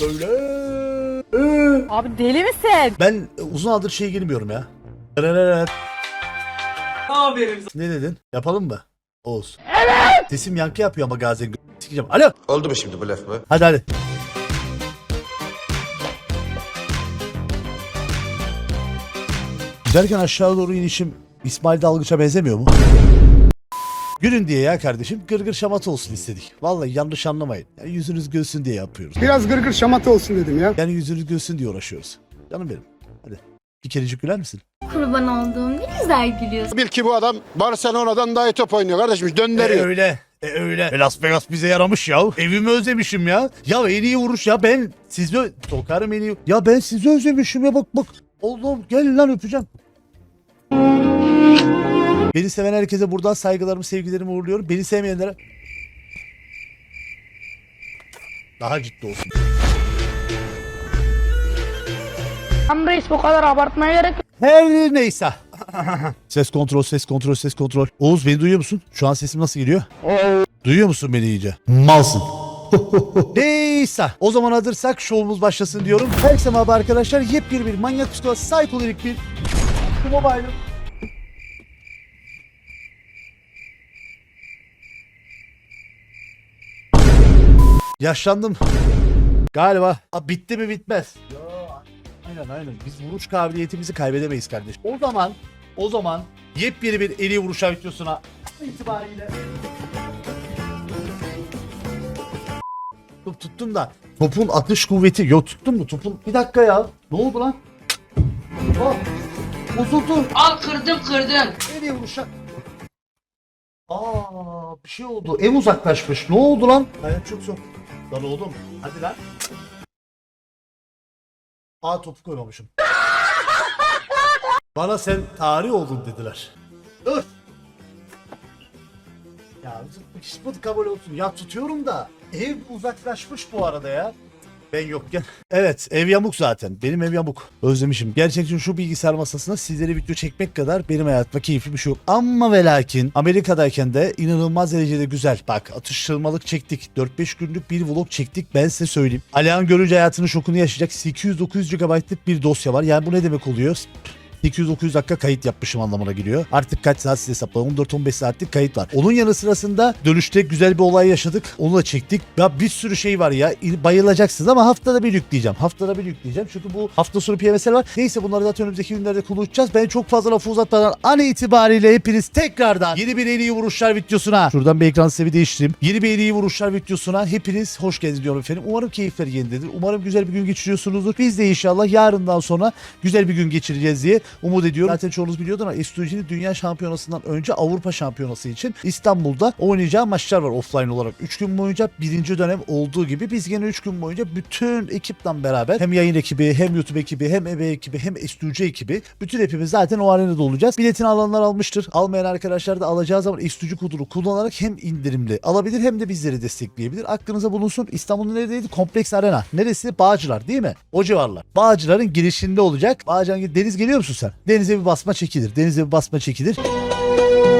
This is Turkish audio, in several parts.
Böyle. Ee, Abi deli misin? Ben uzun zamandır şeye girmiyorum ya. Rrrr. Aferin Ne dedin? Yapalım mı? Oğuz. Evet. Sesim yankı yapıyor ama Gazi'nin sikeceğim. Alo. Oldu mu şimdi bu laf mı? Hadi hadi. Giderken aşağı doğru inişim İsmail Dalgıç'a benzemiyor mu? Gülün diye ya kardeşim gırgır şamata olsun istedik. Vallahi yanlış anlamayın. Yani yüzünüz gülsün diye yapıyoruz. Biraz gırgır şamata olsun dedim ya. Yani yüzünüz gülsün diye uğraşıyoruz. Canım benim. Hadi. Bir kerecik güler misin? Kurban olduğum ne güzel gülüyorsun. Bil ki bu adam Barcelona'dan daha iyi top oynuyor kardeşim. E, Döndürüyor. öyle. E, öyle. E, Las Vegas bize yaramış ya. Evimi özlemişim ya. Ya en iyi vuruş ya ben sizi sokarım en iyi. Ya ben sizi özlemişim ya bak bak. Oğlum gel lan öpeceğim. Beni seven herkese buradan saygılarımı, sevgilerimi uğurluyorum. Beni sevmeyenlere daha ciddi olsun. Tam reis bu kadar abartmaya gerek yok. Her neyse. ses kontrol, ses kontrol, ses kontrol. Oğuz beni duyuyor musun? Şu an sesim nasıl geliyor? Duyuyor musun beni iyice? Malsın. Neyse. O zaman hazırsak şovumuz başlasın diyorum. Herkese merhaba arkadaşlar. Yepyeni bir manyak psikolog, psikolik bir bu Yaşlandım. Galiba. Aa, bitti mi bitmez. Ya, aynen aynen. Biz vuruş kabiliyetimizi kaybedemeyiz kardeşim. O zaman o zaman yepyeni bir eli vuruşa videosuna itibariyle Top tuttum da topun atış kuvveti yok tuttum mu topun bir dakika ya ne oldu lan oh, bozuldu Al kırdım kırdım. nereye vuruşa aa bir şey oldu ev uzaklaşmış ne oldu lan hayat çok soğuk lan oğlum hadi lan aa topu koymamışım bana sen tarih oldun dediler dur ya tutmak kabul olsun. Ya tutuyorum da ev uzaklaşmış bu arada ya. Ben yokken. Evet ev yamuk zaten. Benim ev yamuk. Özlemişim. Gerçekten şu bilgisayar masasında sizlere video çekmek kadar benim hayatımda keyifli bir şey yok. Ama ve lakin Amerika'dayken de inanılmaz derecede güzel. Bak atıştırmalık çektik. 4-5 günlük bir vlog çektik. Ben size söyleyeyim. Alihan görünce hayatının şokunu yaşayacak. 800-900 GB'lık bir dosya var. Yani bu ne demek oluyor? 800-900 dakika kayıt yapmışım anlamına geliyor. Artık kaç saat size hesaplayın. 14-15 saatlik kayıt var. Onun yanı sırasında dönüşte güzel bir olay yaşadık. Onu da çektik. Ya bir sürü şey var ya. Bayılacaksınız ama haftada bir yükleyeceğim. Haftada bir yükleyeceğim. Çünkü bu hafta sonu PMSL var. Neyse bunları zaten önümüzdeki günlerde konuşacağız. Ben çok fazla lafı uzatmadan an itibariyle hepiniz tekrardan yeni bir en iyi vuruşlar videosuna. Şuradan bir ekran sevi değiştireyim. Yeni bir en iyi vuruşlar videosuna hepiniz hoş geldiniz diyorum efendim. Umarım keyifleri yerindedir. Umarım güzel bir gün geçiriyorsunuzdur. Biz de inşallah yarından sonra güzel bir gün geçireceğiz diye umut ediyorum. Zaten çoğunuz biliyordur ama S2G'nin Dünya Şampiyonası'ndan önce Avrupa Şampiyonası için İstanbul'da oynayacağı maçlar var offline olarak. 3 gün boyunca birinci dönem olduğu gibi biz gene 3 gün boyunca bütün ekiple beraber hem yayın ekibi hem YouTube ekibi hem ebe ekibi hem S2G ekibi bütün hepimiz zaten o arenada olacağız. Biletini alanlar almıştır. Almayan arkadaşlar da alacağı zaman S2G kodunu kullanarak hem indirimli alabilir hem de bizleri destekleyebilir. Aklınıza bulunsun. İstanbul'un neredeydi? Kompleks Arena. Neresi? Bağcılar değil mi? O civarlar. Bağcılar'ın girişinde olacak. Bağcılar'ın Deniz geliyor musun sen? Denize bir basma çekilir. Denize bir basma çekilir.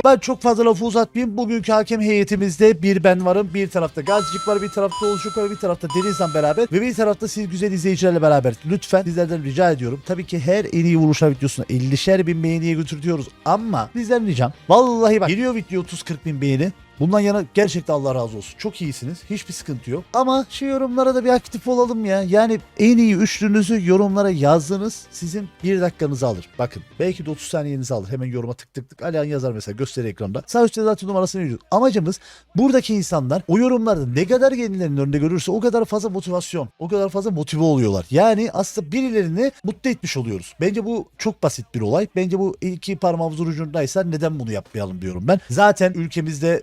Ben çok fazla lafı uzatmayayım. Bugünkü hakem heyetimizde bir ben varım. Bir tarafta Gazcık var, bir tarafta Oluşuk var, bir tarafta Deniz'le beraber ve bir tarafta siz güzel izleyicilerle beraber. Lütfen sizlerden rica ediyorum. Tabii ki her en iyi vuruşlar videosuna 50'şer bin beğeniye götürtüyoruz ama bizden ricam. Vallahi bak geliyor video 30-40 bin beğeni. Bundan yana gerçekten Allah razı olsun. Çok iyisiniz. Hiçbir sıkıntı yok. Ama şu yorumlara da bir aktif olalım ya. Yani en iyi üçlünüzü yorumlara yazdınız. Sizin bir dakikanızı alır. Bakın belki de 30 saniyenizi alır. Hemen yoruma tık tık tık. Alihan yazar mesela gösteri ekranda. Sağ üstte zaten numarasını veriyoruz. Amacımız buradaki insanlar o yorumlarda ne kadar kendilerinin önünde görürse o kadar fazla motivasyon, o kadar fazla motive oluyorlar. Yani aslında birilerini mutlu etmiş oluyoruz. Bence bu çok basit bir olay. Bence bu iki parmağımız ucundaysa neden bunu yapmayalım diyorum ben. Zaten ülkemizde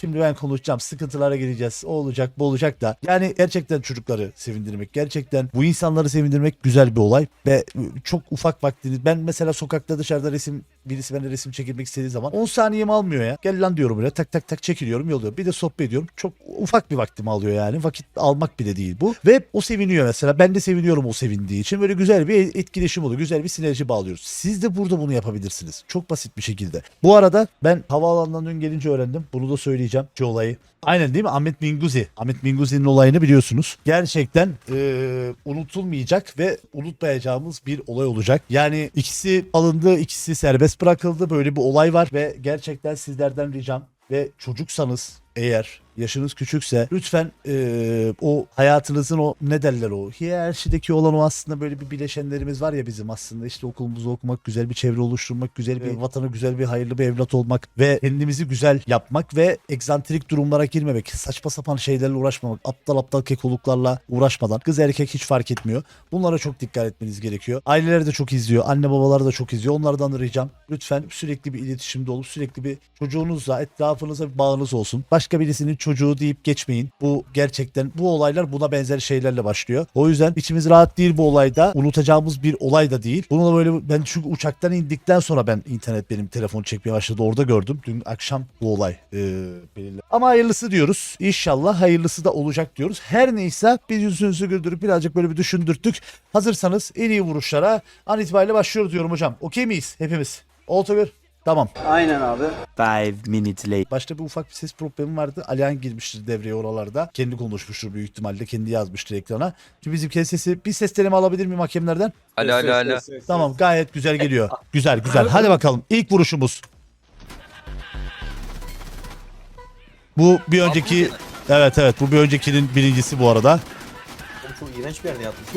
Şimdi ben konuşacağım. Sıkıntılara gireceğiz. O olacak, bu olacak da. Yani gerçekten çocukları sevindirmek, gerçekten bu insanları sevindirmek güzel bir olay ve çok ufak vaktiniz. Ben mesela sokakta dışarıda resim birisi benden resim çekilmek istediği zaman 10 saniyemi almıyor ya. Gel lan diyorum böyle tak tak tak çekiliyorum yolluyorum. Bir de sohbet ediyorum. Çok ufak bir vaktimi alıyor yani. Vakit almak bile değil bu. Ve o seviniyor mesela. Ben de seviniyorum o sevindiği için. Böyle güzel bir etkileşim oluyor. Güzel bir sinerji bağlıyoruz. Siz de burada bunu yapabilirsiniz. Çok basit bir şekilde. Bu arada ben havaalanından dün gelince öğrendim. Bunu da söyleyeceğim. Şu olayı. Aynen değil mi? Ahmet Minguzi. Ahmet Minguzi'nin olayını biliyorsunuz. Gerçekten eee, unutulmayacak ve unutmayacağımız bir olay olacak. Yani ikisi alındı, ikisi serbest bırakıldı. Böyle bir olay var ve gerçekten sizlerden ricam ve çocuksanız eğer yaşınız küçükse lütfen eee, o hayatınızın o ne derler o hiyerarşideki olan o aslında böyle bir bileşenlerimiz var ya bizim aslında işte okulumuzu okumak, güzel bir çevre oluşturmak, güzel bir vatana güzel bir hayırlı bir evlat olmak ve kendimizi güzel yapmak ve egzantrik durumlara girmemek, saçma sapan şeylerle uğraşmamak, aptal aptal kekoluklarla uğraşmadan kız erkek hiç fark etmiyor. Bunlara çok dikkat etmeniz gerekiyor. Aileler de çok izliyor, anne babalar da çok izliyor. Onlardan da ricam lütfen sürekli bir iletişimde olup sürekli bir çocuğunuzla etrafınıza bir bağınız olsun. Başka birisinin çocuğu deyip geçmeyin. Bu gerçekten bu olaylar buna benzer şeylerle başlıyor. O yüzden içimiz rahat değil bu olayda. Unutacağımız bir olay da değil. Bunu da böyle ben çünkü uçaktan indikten sonra ben internet benim telefonu çekmeye başladı. Orada gördüm. Dün akşam bu olay e, belirli. Ama hayırlısı diyoruz. İnşallah hayırlısı da olacak diyoruz. Her neyse biz yüzünüzü güldürüp birazcık böyle bir düşündürttük. Hazırsanız en iyi vuruşlara an itibariyle başlıyoruz diyorum hocam. Okey miyiz hepimiz? Olta bir. Tamam. Five minutes later. Başta bir ufak bir ses problemi vardı. Alihan girmiştir devreye oralarda. Kendi konuşmuştur büyük ihtimalle. Kendi yazmıştır ekrana. Şimdi bizimki sesi bir ses deneme alabilir miyim hakemlerden? Alo alo alo. Tamam gayet güzel geliyor. Güzel güzel. Hadi bakalım. İlk vuruşumuz. Bu bir önceki... Evet evet bu bir öncekinin birincisi bu arada. Çok iğrenç bir yerde yapmış.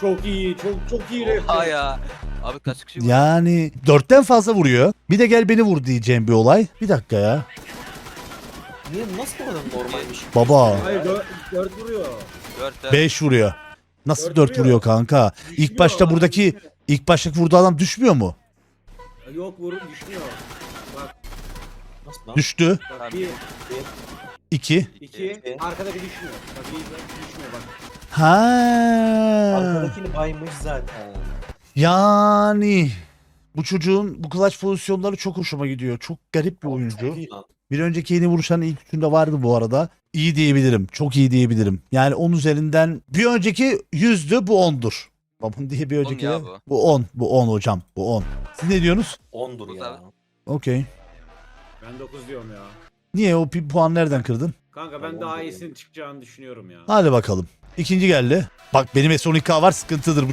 Çok iyi, çok çok iyi Oha ya. Abi kaç kişi var? Yani dörtten fazla vuruyor. Bir de gel beni vur diyeceğim bir olay. Bir dakika ya. Niye nasıl bu kadar normalmiş? Baba Hayır, dört, dört vuruyor. 4 4. 5 vuruyor. Nasıl Dört 4 vuruyor. vuruyor kanka? İlk Düşmüyor başta abi. buradaki ilk baştaki vurduğu adam düşmüyor mu? Yok vurun düşmüyor. Nasıl lan? Düştü. Bak bir, 2. iki, arkadaki düşmüyor. Bak bir düşmüyor bak. Ha. Arkadakini baymış zaten. Yani bu çocuğun bu clutch pozisyonları çok hoşuma gidiyor. Çok garip bir oyuncu. Bir önceki yeni vuruşların ilk üçünde vardı bu arada. İyi diyebilirim. Çok iyi diyebilirim. Yani 10 üzerinden bir önceki 100'dü bu 10'dur. Babam diye bir önceki ya de- bu. bu 10. Bu 10 hocam. Bu 10. Siz ne diyorsunuz? 10'dur Bu ya. da- Okey. Ben 9 diyorum ya. Niye o pi- puan nereden kırdın? Kanka Ben daha diyorum. iyisini çıkacağını düşünüyorum ya. Hadi bakalım. İkinci geldi. Bak benim S12K var sıkıntıdır bu.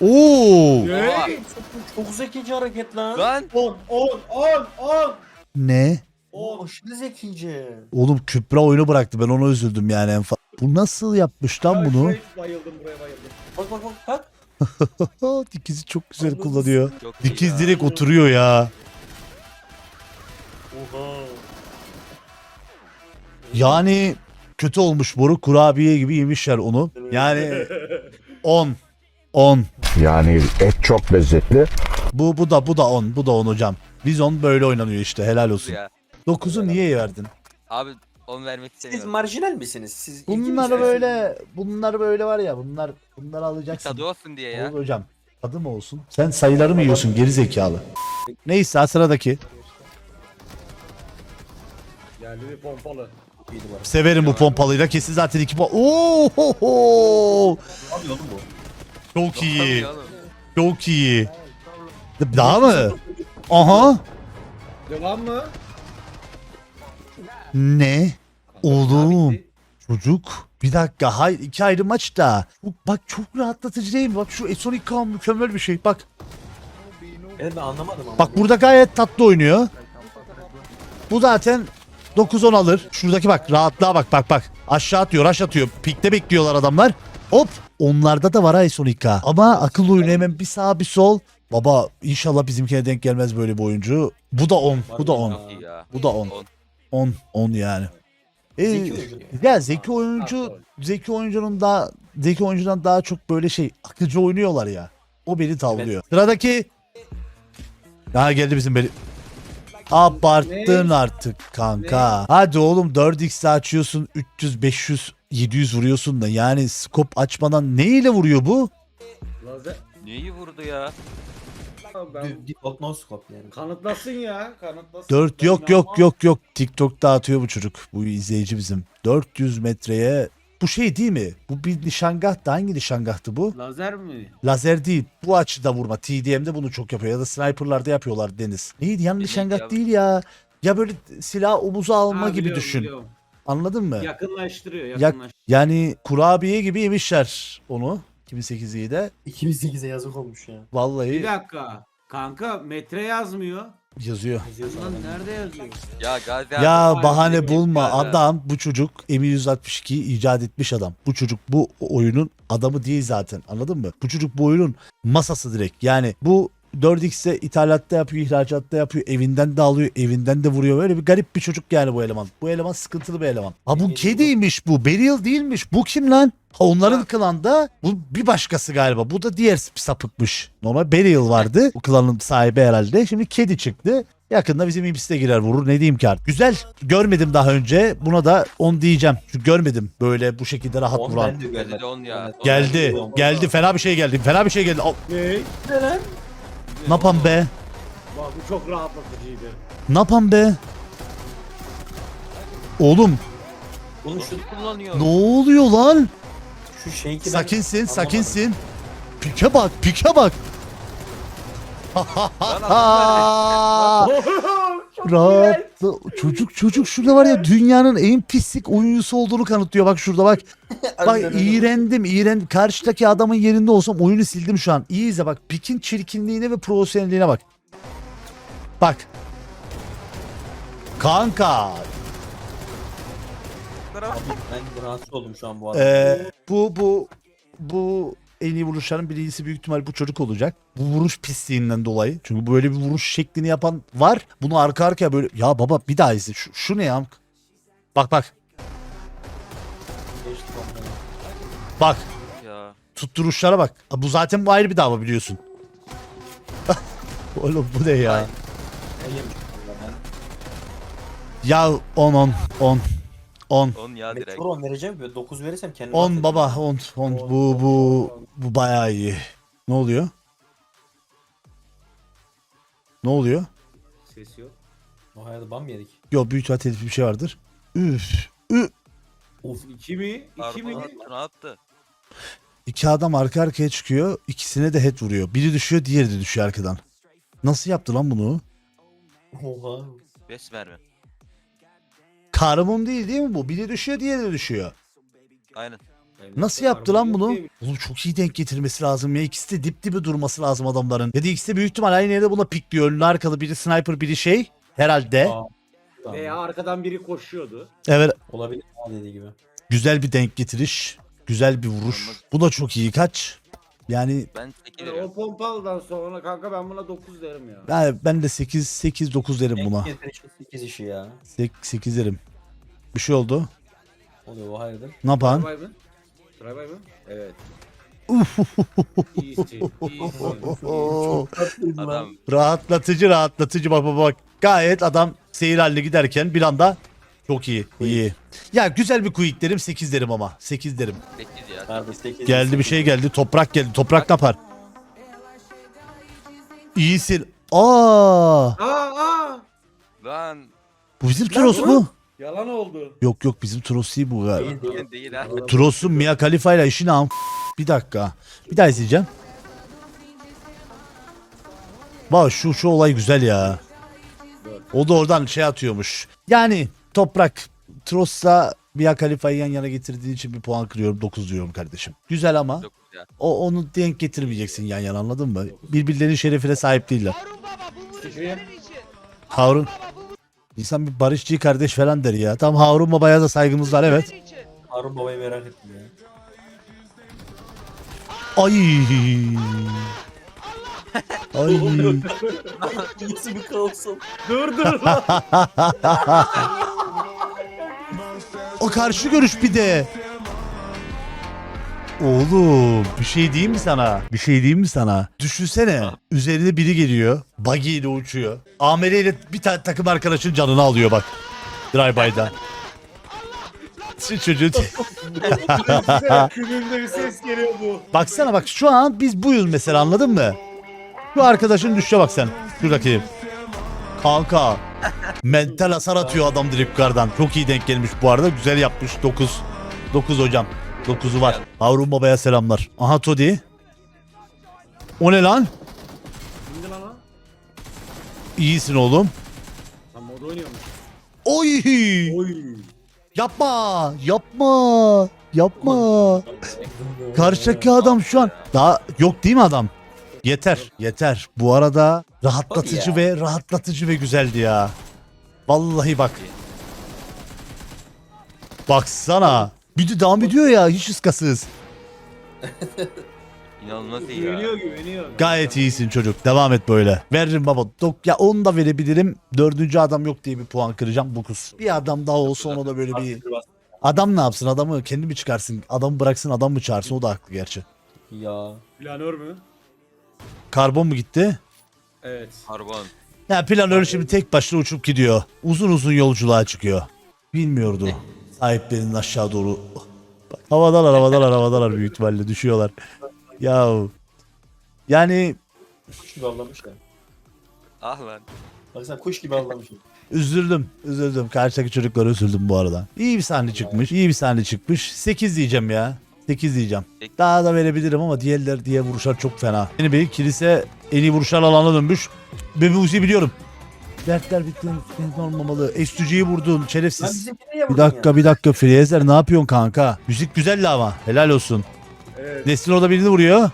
Oo! Oha. Çok, çok zekice hareket lan. Lan 10, 10, 10, 10. Ne? O aşırı zekice. Oğlum Kübra oyunu bıraktı ben ona üzüldüm yani en fazla. Bu nasıl yapmış lan bunu? Şuraya bayıldım buraya bayıldım. Bak bak bak bak. Dikizi çok güzel kullanıyor. çok iyi Dikiz ya. direkt oturuyor ya. Oha. Yani kötü olmuş boru kurabiye gibi yemişler onu. Yani 10 10. Yani et çok lezzetli. Bu bu da bu da 10. Bu da 10 hocam. Biz 10 böyle oynanıyor işte helal olsun. Ya. 9'u niye verdin? Abi 10 vermek Siz istemiyorum. marjinal misiniz? Siz Bunlar böyle bunlar böyle var ya bunlar bunları alacaksın. Tadı olsun diye ya. Olur hocam. Tadı mı olsun? Sen sayıları mı yiyorsun geri zekalı? Neyse sıradaki. Geldi bir pompalı. Severim bu pompalıyla kesin zaten iki puan. Oo! Abi oğlum bu. Çok iyi. Çok iyi. Daha mı? Aha. Devam mı? Ne? Oğlum. Çocuk. Bir dakika. Hayır iki ayrı maç da. Bu- Bak çok rahatlatıcı değil mi? Bak şu Sonic Kaan mükemmel bir şey. Bak. Evet ben anlamadım ama. Bak burada gayet tatlı oynuyor. Bu zaten 9-10 alır. Şuradaki bak rahatlığa bak bak bak. Aşağı atıyor aşağı atıyor. Pikte bekliyorlar adamlar. Hop. Onlarda da var ay Sonic K. Ama akıl oyunu hemen bir sağ bir sol. Baba inşallah bizimkine denk gelmez böyle bir oyuncu. Bu da 10. Bu da 10. Çok iyi ya. Bu da 10. On. 10. 10 yani. Ee, Zeki oyuncu. ya zeki oyuncu zeki oyuncunun daha zeki oyuncudan daha çok böyle şey akıcı oynuyorlar ya. O beni tavlıyor. Sıradaki Ha geldi bizim beni. Abarttın artık kanka. Hadi oğlum 4x açıyorsun 300 500 700 vuruyorsun da yani skop açmadan neyle vuruyor bu? Lazer. Neyi vurdu ya? Ben Default no scope yani. kanıtlasın ya. Kanıtlasın. 4 Ben yok yok inanmam. yok yok. TikTok'ta atıyor bu çocuk. Bu izleyici bizim. 400 metreye bu şey değil mi? Bu bir nişangahtı. Hangi nişangahtı bu? Lazer mi? Lazer değil. Bu açıda vurma. TDM'de bunu çok yapıyor. Ya da sniperlarda yapıyorlar Deniz. Neydi? Yani Neydi nişangah ya? değil ya. Ya böyle silah omuza alma Ha, gibi biliyorum, düşün. biliyorum. Anladın mı? Yakınlaştırıyor. Yak- Yakınlaştırıyor. yani kurabiye gibi yemişler onu. 2008'i de. 2008'e yazık olmuş ya. Bir Vallahi dakika. Kanka metre yazmıyor. yazıyor. Yazıyor Lan sana. nerede yazıyor? Ya Gazi abi. Ya Vay bahane bulma. ya. Adam bu çocuk M162'yi icat etmiş adam. Bu çocuk bu oyunun adamı değil zaten. Anladın mı? Bu çocuk bu oyunun masası direkt. Yani bu 4X'e ithalatta yapıyor, ihracatta yapıyor, evinden de alıyor, evinden de vuruyor. Böyle bir garip bir çocuk yani bu eleman. Bu eleman sıkıntılı bir eleman. Ha bu kediymiş bu. Beryl değilmiş. Bu kim lan? Ha onların klanda bu bir başkası galiba. Bu da diğer sapıkmış. Normal Beryl vardı. Bu klanın sahibi herhalde. Şimdi kedi çıktı. Yakında bizim de girer vurur. Ne diyeyim ki artık. Güzel. Görmedim daha önce. Buna da 10 diyeceğim. Çünkü görmedim böyle bu şekilde rahat On vuran. ben de Geldi görmedim. Geldi. Geldi. Fena bir şey geldi. Fena bir şey geldi. Al, Ne? Ne yapan be? Bak bu çok rahatlatıcıydı. Ne yapan be? Oğlum Bunun şu, kullanıyor? ne oluyor lan? şu şeyki ben Sakinsin, sakinsin. Pike bak, pike bak. Rahatla. Çocuk çocuk şurada var ya dünyanın en pislik oyuncusu olduğunu kanıtlıyor. Bak şurada bak. Bak iğrendim, iğren. Karşıdaki adamın yerinde olsam oyunu sildim şu an. İyi izle bak. Pikin çirkinliğine ve profesyonelliğine bak. Bak. Kanka. Abi ben rahatsız oldum şu an bu arada. Ee, bu bu bu en iyi vuruşların birincisi büyük ihtimal bu çocuk olacak. Bu vuruş pisliğinden dolayı. Çünkü böyle bir vuruş şeklini yapan var. Bunu arka arkaya böyle ya baba bir daha izle. Şu, şu ne ya? Bak bak. Bak. Ya. Tutturuşlara bak. Bu zaten bu ayrı bir dava biliyorsun. Oğlum bu ne ya? Ya 10 10 10 10 On ya direkt. Metro 10 vereceğim. Böyle 9 verirsem kendimi 10 affederim. baba 10 10 bu bu bu bayağı iyi. Ne oluyor? Ne oluyor? Ses yok. O hayata bam yedik. Yok büyük ihtimal telif bir şey vardır. Üf. Üf. Of. İki mi? İki mi? Arpa ne yaptı? İki adam arka arkaya çıkıyor. ikisine de head vuruyor. Biri düşüyor diğeri de düşüyor arkadan. Nasıl yaptı lan bunu? Oha. Beş mermi. Karbon değil değil mi bu? Biri düşüyor diğeri de düşüyor. Aynen. Nasıl yaptı lan bunu? Oğlum çok iyi denk getirmesi lazım ya. İkisi de dip dibe durması lazım adamların. Ya da ikisi de büyük ihtimal aynı yerde buna pikliyor. Önlü arkalı biri sniper biri şey. Herhalde. Aa, tamam. Veya arkadan biri koşuyordu. Evet. Olabilir ha dediği gibi. Güzel bir denk getiriş. Güzel bir vuruş. Bu da çok iyi. Kaç? Yani Ben Yani o pompalıdan sonra kanka ben buna 9 derim ya. ben, ben de 8 8 9 derim buna. En getirişi 8 işi ya. 8 derim. Bir şey oldu. Oluyor o hayırdır. Ne yapan? Try mı? Evet. İyisin, iyisin. Oo, Adam rahatlatıcı rahatlatıcı bak bak bak. Gayet adam seyir haline giderken bir anda çok iyi. iyi. Ya güzel bir quick derim 8 derim ama. 8 derim. sekiz ya. Nerede 8 Geldi bir şey geldi. Toprak geldi. Toprak ne yapar? İyisin. Aa, Aa aa! Lan. bu bizim Turos bu? mu? Yalan oldu. Yok yok bizim Turos değil bu galiba. Değil değil. Değil ha. Turos'un Mia Khalifa ile işini am. Bir dakika. Bir daha izleyeceğim. Bak şu şu olay güzel ya. O da oradan şey atıyormuş. Yani toprak Tros'la Mia Khalifa'yı yan yana getirdiğin için bir puan kırıyorum. 9 diyorum kardeşim. Güzel ama o onu denk getirmeyeceksin yan yana anladın mı? Birbirlerinin şerefine sahip değiller. Harun İnsan bir barışçı kardeş falan der ya. Tam Harun Baba'ya da saygımız var evet. Harun babayı merak ettim ya. Ay. Ay. Nasıl bir kaosum. Dur dur lan. O karşı görüş bir de. Oğlum bir şey diyeyim mi sana? Bir şey diyeyim mi sana? Düşünsene üzerine biri geliyor. Buggy ile uçuyor. Amele ile bir tane takım arkadaşın canını alıyor bak. Drive-by'da. Şu çocuğu... Külümde bir ses geliyor bu. Baksana bak şu an biz buyuz mesela anladın mı? Şu arkadaşın düşüşe bak sen. Şuradaki. Kanka. Mental hasar atıyor adam direkt yukarıdan. Çok iyi denk gelmiş bu arada. Güzel yapmış. 9. 9 hocam. 9'u var. Harun Baba'ya selamlar. Aha Todi. O ne lan? Şimdi lan ha. İyisin oğlum. Lan mod oynuyormuş. Oy! Oy. Yapma! Yapma! Yapma! Karşıdaki adam şu an daha yok değil mi adam? Yeter, yeter. Bu arada rahatlatıcı ve rahatlatıcı ve güzeldi ya. Vallahi bak. Baksana. Bir de devam ediyor ya hiç ıskasız. İnanılmaz iyi ya. Güveniyor güveniyor. Gayet iyisin çocuk. Devam et böyle. Veririm baba. Dok ya onu da verebilirim. Dördüncü adam yok diye bir puan kıracağım. 9. Bir adam daha olsa ona da böyle bir... Adam ne yapsın? Adamı kendi mi çıkarsın? Adamı bıraksın adam mı çağırsın? O da haklı gerçi. Ya. Planör mü? Karbon mu gitti? Evet. Karbon. Ya planör şimdi tek başına uçup gidiyor. Uzun uzun yolculuğa çıkıyor. Bilmiyordu. Sahiplerinin aşağı doğru. Bak, havadalar havadalar havadalar büyük ihtimalle düşüyorlar. Ya yani Kuş gibi avlamış ya. Ah lan. Baksana kuş gibi avlamış. üzüldüm. Üzüldüm. Karşıdaki çocuklara üzüldüm bu arada. İyi bir sahne çıkmış. iyi bir sahne çıkmış. 8 diyeceğim ya. 8 diyeceğim. Daha da verebilirim ama diğerler diye vuruşlar çok fena. Yeni bir kilise en iyi vuruşlar alana dönmüş. Bebe Uzi'yi biliyorum. Dertler bitti. olmamalı. Estücü'yü vurdun. Şerefsiz. Bir dakika bir dakika Fraser ne yapıyorsun kanka? Müzik güzeldi ama helal olsun. Evet. Nesrin orada birini vuruyor.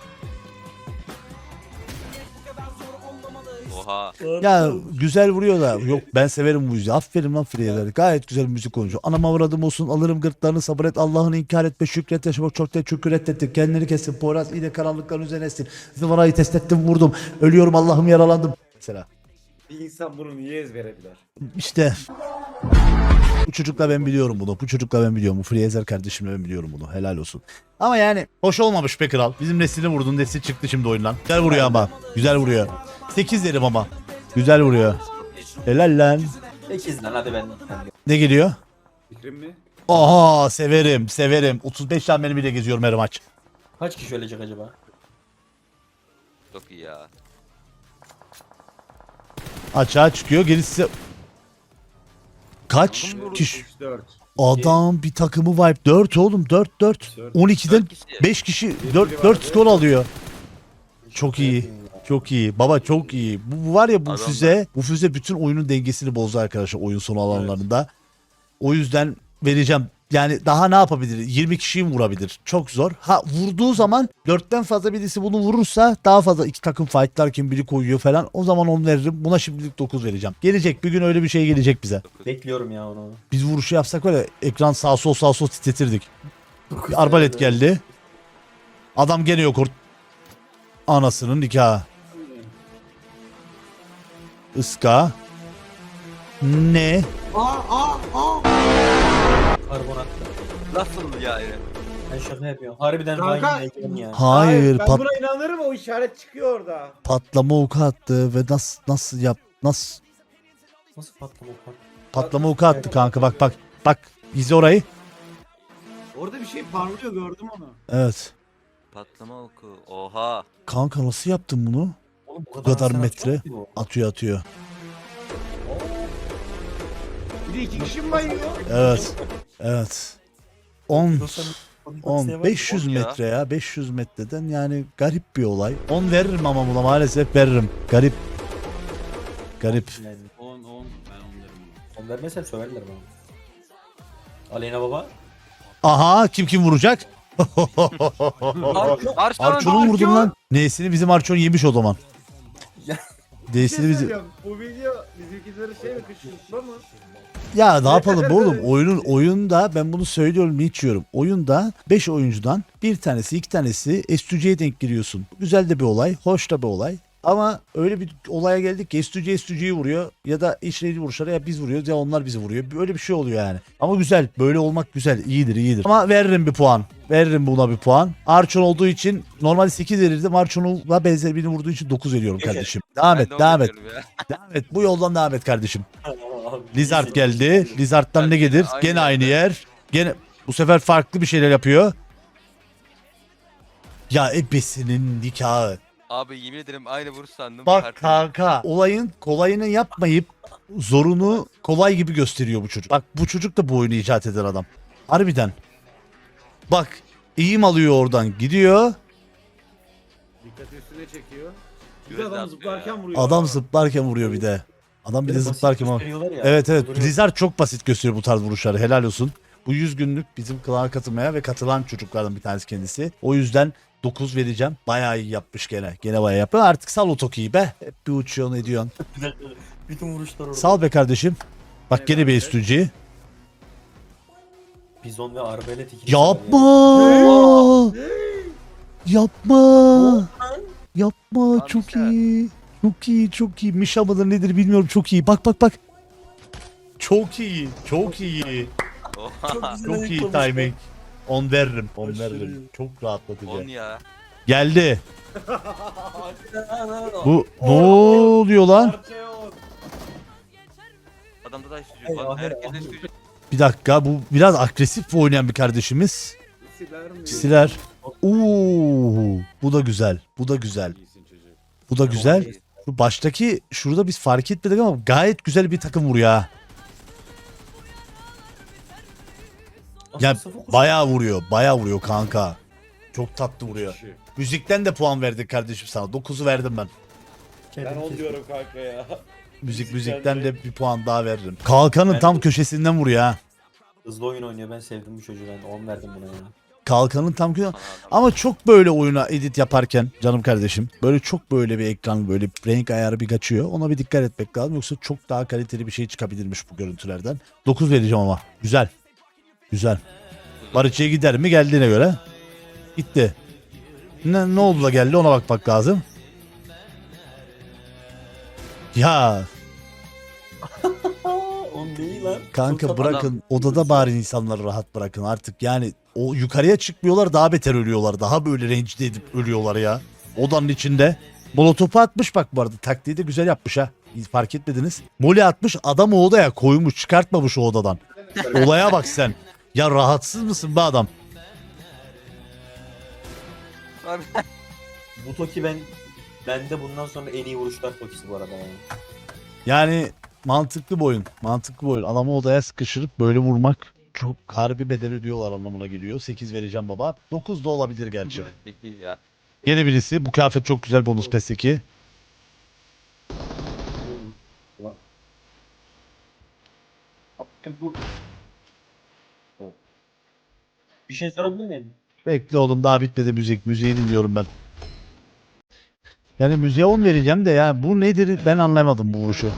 Oha. Ya güzel vuruyor da yok ben severim bu müziği. Aferin lan Fraser. Gayet güzel müzik konuşuyor. Anam avradım olsun alırım gırtlarını sabır et. Allah'ın inkar etme şükret yaşamak çok da şükür ettim. Kendini kesin. Poyraz ile karanlıkların üzerine estin. Zıvarayı test ettim vurdum. Ölüyorum Allah'ım yaralandım. Mesela. Bir insan bunu niye ezberebilir? İşte bu çocukla ben biliyorum bunu. Bu çocukla ben biliyorum. Bu Fraser kardeşimle ben biliyorum bunu. Helal olsun. Ama yani hoş olmamış be kral. Bizim Neslin'i vurdun. Neslin çıktı şimdi oyundan. Güzel vuruyor ama. Güzel vuruyor. 8 derim ama. Güzel vuruyor. Helal lan. 8 lan hadi ben. Ne geliyor? Fikrim mi? Aha severim severim. 35 tane benim bile geziyorum her maç. Kaç kişi ölecek acaba? Çok iyi ya. Açığa çıkıyor gerisi... Kaç kişi? 3-4. Adam bir takımı wipe. 4 oğlum 4 4. Dört. 12'den Dört kişi. 5 kişi 4 4 skor alıyor. Çok iyi. Çok iyi. Baba çok iyi. Bu, bu var ya bu Adam füze, bu füze bütün oyunun dengesini bozdu arkadaşlar oyun sonu alanlarında. O yüzden vereceğim. Yani daha ne yapabilir? 20 kişiyi mi vurabilir? Çok zor. Ha vurduğu zaman 4'ten fazla birisi bunu vurursa daha fazla iki takım fightlar kim biri koyuyor falan. O zaman onu veririm. Buna şimdilik 9 vereceğim. Gelecek bir gün öyle bir şey gelecek bize. Bekliyorum ya onu. Biz vuruşu yapsak ya ekran sağ sol sağ sol titretirdik. Bir arbalet geldi. Adam gene yok ort. Anasının nikahı. Iska. Ne? Karbon attı. Nasıl yani? Ben şaka yapıyorum. Harbiden Kanka- hain ekran ya. Hayır, ben pat- buna inanırım o işaret çıkıyor orada. patlama oku attı ve nasıl nasıl yap nasıl Nasıl patlama o pat- patlama oku attı kanka bak bak bak izle orayı. Orada bir şey parlıyor gördüm onu. Evet. Patlama oku. Oha. Kanka nasıl yaptın bunu? Oğlum bu kadar metre. atıyor? Atıyor atıyor. Bir de iki kişi mi bayıyor? Evet. Evet. 10 Yoksa- 10 500 On ya. metre ya 500 metreden yani garip bir olay. 10 veririm ama buna maalesef veririm. Garip. Garip. Yani. 10 10 ben 10 derim. Son vermezsem söverler bana. Aleyna baba. Aha kim kim vuracak? Arçon. Arçon'u vurdum lan. Neyesini bizim Arçon yemiş o zaman. Ya. Neyesini bizim... Bu video bizimkileri şey mi kışkırtma mı? Ya ne yapalım oğlum oyunun oyunda ben bunu söylüyorum içiyorum. Oyunda 5 oyuncudan bir tanesi iki tanesi S2C'ye denk giriyorsun. Güzel de bir olay, hoş da bir olay. Ama öyle bir olaya geldik ki S2C S2C'yi vuruyor ya da işleyici vuruşları ya biz vuruyoruz ya onlar bizi vuruyor. Böyle bir şey oluyor yani. Ama güzel böyle olmak güzel iyidir iyidir. Ama veririm bir puan. Veririm buna bir puan. Arçon olduğu için normalde 8 verirdim. Arçon'la benzer birini vurduğu için 9 veriyorum kardeşim. Devam et devam et. Devam et. Bu yoldan devam et kardeşim. Abi, Lizard geldi. Lizard'dan ne gelir? Aynı Gene yerde. aynı yer. Gene bu sefer farklı bir şeyler yapıyor. Ya ebesinin nikahı. Abi yemin ederim aynı vuruş sandım. Bak Kartı- kanka olayın kolayını yapmayıp zorunu kolay gibi gösteriyor bu çocuk. Bak bu çocuk da bu oyunu icat eden adam. Harbiden. Bak eğim alıyor oradan gidiyor. Dikkat üstüne çekiyor. Bir de adam zıplarken ya. vuruyor. Adam zıplarken vuruyor bir de. Adam bir de zıplarken gösteriyorlar ya. Evet evet. Blizzard çok basit gösteriyor bu tarz vuruşları. Helal olsun. Bu 100 günlük bizim klana katılmaya ve katılan çocuklardan bir tanesi kendisi. O yüzden 9 vereceğim. Bayağı iyi yapmış gene. Gene bayağı yapıyor. Artık sal o Toki'yi be. Hep bir uçuyorsun ediyorsun. Bütün vuruşlar orada. Sal be kardeşim. Bak gene bir STG. Bizon ve arbelet ikisi var Yapma. Yapma. Yapma. Abi Çok iyi. Çok iyi. Çok iyi. Mişa mıdır nedir bilmiyorum. Çok iyi. Bak bak bak. Çok iyi. Çok iyi. Çok iyi timing. 10 veririm. 10 veririm. Çok rahatlatıcı. 10 ya. Geldi. Bu ne oluyor lan? On. Adamda da Ay, var. ahir, Herkes ahir. üstücü. Bir dakika bu biraz agresif oynayan bir kardeşimiz. Siler mi? Siler. Oo, bu da güzel. Bu da güzel. Bu da güzel. Baştaki şurada biz fark etmedik ama gayet güzel bir takım vuruyor ha. Ya bayağı vuruyor. Bayağı vuruyor kanka. Çok tatlı vuruyor. Müzikten de puan verdik kardeşim sana. 9'u verdim ben. Ben 10 diyorum kanka ya. Müzik Müzikten de de- bir puan daha veririm. Kalkanın Ben tam de- köşesinden vuruyor ha. Hızlı oyun oynuyor ben sevdim bu çocuğu ben 10 verdim buna ya. Kalkanın tam adam. Ama çok böyle oyuna edit yaparken canım kardeşim böyle çok böyle bir ekran böyle renk ayarı bir kaçıyor. Ona bir dikkat etmek lazım yoksa çok daha kaliteli bir şey çıkabilirmiş bu görüntülerden. 9 vereceğim ama. Güzel. Güzel. Barışçı'ya gider mi geldiğine göre. Gitti. Ne, ne oldu da geldi ona bakmak lazım. Ya 10 değil lan. kanka bırakın odada bari insanları rahat bırakın artık yani o yukarıya çıkmıyorlar daha beter ölüyorlar. Daha böyle rencide edip ölüyorlar ya. Odanın içinde. Molotopu atmış bak bu arada. Taktiği de güzel yapmış ha. Fark etmediniz. Moli atmış adam o odaya koymuş çıkartmamış o odadan. Olaya bak sen. Ya rahatsız mısın be adam? Abi. Bu Toki ben bende bundan sonra en iyi vuruşlar Toki'si bu arada yani. yani mantıklı bir oyun mantıklı bir oyun. Adamı odaya sıkıştırıp böyle vurmak çok harbi bedel ödüyorlar anlamına geliyor 8 vereceğim baba 9 da olabilir gerçi Peki ya. Yeni birisi. Bu kıyafet çok güzel bonus PES 2. Bir şey sorabilir miyim? Bekle oğlum daha bitmedi müzik. Müziği dinliyorum ben. Yani müziğe 10 vereceğim de ya bu nedir ben anlamadım bu vuruşu.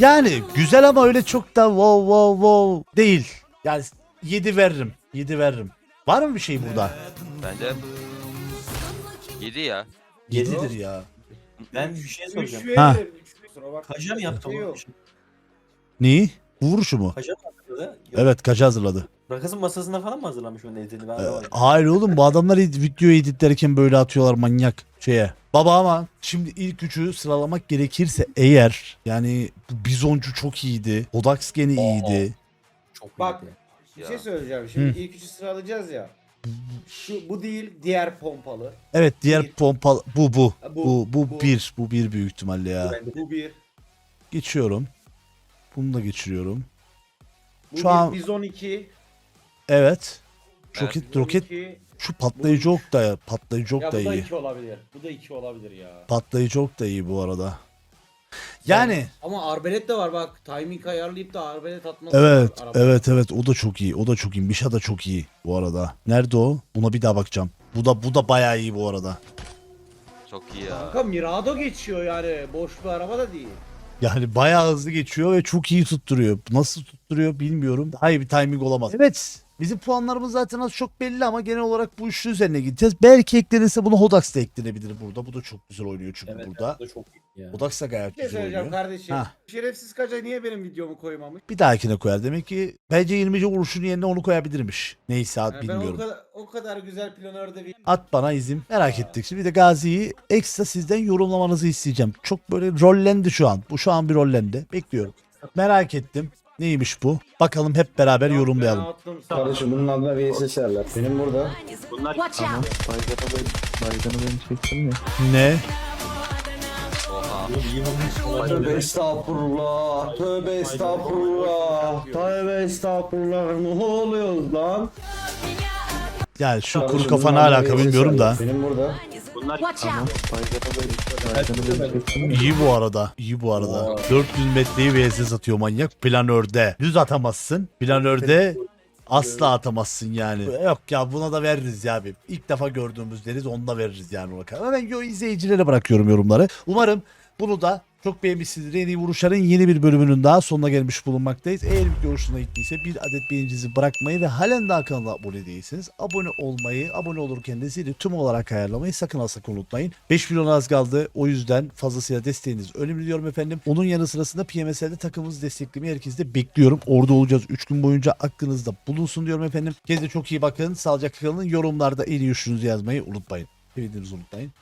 Yani güzel ama öyle çok da wow wow wow değil. Yani 7 veririm. 7 veririm. Var mı bir şey burada? Bence 7 ya. 7'dir ya. Ben bir şey 3 soracağım. Ha. veririm. 3 kusura bakma. Kaja mı yaptı Şey bunu? Neyi? Bu vuruşu mu? Kaja mı hazırladı? Yok. Evet kaça hazırladı. Rakasın masasına falan mı hazırlamış bunu editini? Ben Ee, hayır oğlum bu adamlar videoyu editlerken böyle atıyorlar manyak şeye. Baba ama şimdi ilk üçü sıralamak gerekirse eğer yani bu Bizoncu çok iyiydi. Odax gene iyiydi. Çok Bak. iyiydi. Bir şey söyleyeceğim. Şimdi ilk üçü sıralayacağız ya. Şu bu değil, diğer pompalı. Evet diğer Bir. pompal bu bu. Ha, Bu bu, bu, bu. bir. Bu bir büyük ihtimalle ya. Bu bir. Geçiyorum. Bunu da geçiriyorum. Bu Şu bir, an- Bizon 2. Evet. Roket Bizon roket 2. şu patlayıcı ok da patlayıcı ok Ya da bu da iyi. 2 olabilir. Bu da 2 olabilir ya. Patlayıcı ok da iyi bu arada. Yani Ama arbelet de var bak. Timing ayarlayıp da arbelet atması Evet, var arabada. evet, evet. O da çok iyi. O da çok iyi. Mişa da çok iyi bu arada. Nerede o? Buna bir daha bakacağım. Bu da bu da bayağı iyi bu arada. Çok iyi ya. Kanka Mirado geçiyor yani. Boş bir araba da değil. Yani bayağı hızlı geçiyor ve çok iyi tutturuyor. Nasıl tutturuyor bilmiyorum. Daha iyi bir timing olamaz. Evet. Bizim puanlarımız zaten az çok belli ama genel olarak bu üçlü üzerine gideceğiz. Belki eklenirse bunu Hodax da eklenebilir burada. Bu da çok güzel oynuyor çünkü Evet, burada. bu da çok iyi ya. Hodax da gayet Bir şey güzel söyleyeceğim oynuyor. kardeşim. Ha. Şerefsiz Kaca niye benim videomu koymamış? Bir dahakine koyar. Demek ki bence 20. vuruşun yerine onu koyabilirmiş. Neyse Yani ben bilmiyorum. o kadar, o kadar güzel planörde bir... At bana izin. Merak ettik. Şimdi bir de Gazi'yi ekstra sizden yorumlamanızı isteyeceğim. Çok böyle rollendi şu an. Bu şu an bir rollendi. Bekliyorum. Merak ettim. Neymiş bu? Bakalım hep beraber yorumlayalım. Ben. Kardeşim bunun adına VSS yerler. Benim burada. Watch out. Ne? Oha. Tövbe estağfurullah. Tövbe estağfurullah. Tövbe estağfurullah. Ne oluyoruz lan? Yani şu kuru Kardeşim, kafa bunun ne adına alaka VSS bilmiyorum da. yerler. Benim burada. Watch out. İyi bu arada. İyi bu arada. 400 metreyi VS atıyor manyak. Planörde. Düz atamazsın. Planörde asla atamazsın yani. Yok ya buna da veririz ya abi. İlk defa gördüğümüz deriz onu da veririz yani ona ben yo- izleyicilere bırakıyorum yorumları. Umarım bunu da çok beğenmişsinizdir. En iyi vuruşların yeni bir bölümünün daha sonuna gelmiş bulunmaktayız. Eğer video hoşuna gittiyse bir adet beğenicinizi bırakmayı ve halen daha kanala abone değilseniz abone olmayı, abone olurken de zili tüm olarak ayarlamayı sakın ha sakın unutmayın. 5 milyon az kaldı. O yüzden fazlasıyla desteğiniz önemli diyorum efendim. Onun yanı sırasında PMSL'de takımımızı desteklemeyi herkesi de bekliyorum. Orada olacağız 3 gün boyunca aklınızda bulunsun diyorum efendim. Kendinize çok iyi bakın. Sağlıcakla kalın. Yorumlarda en iyi düşünüzü yazmayı unutmayın. Sevdiğinizi unutmayın.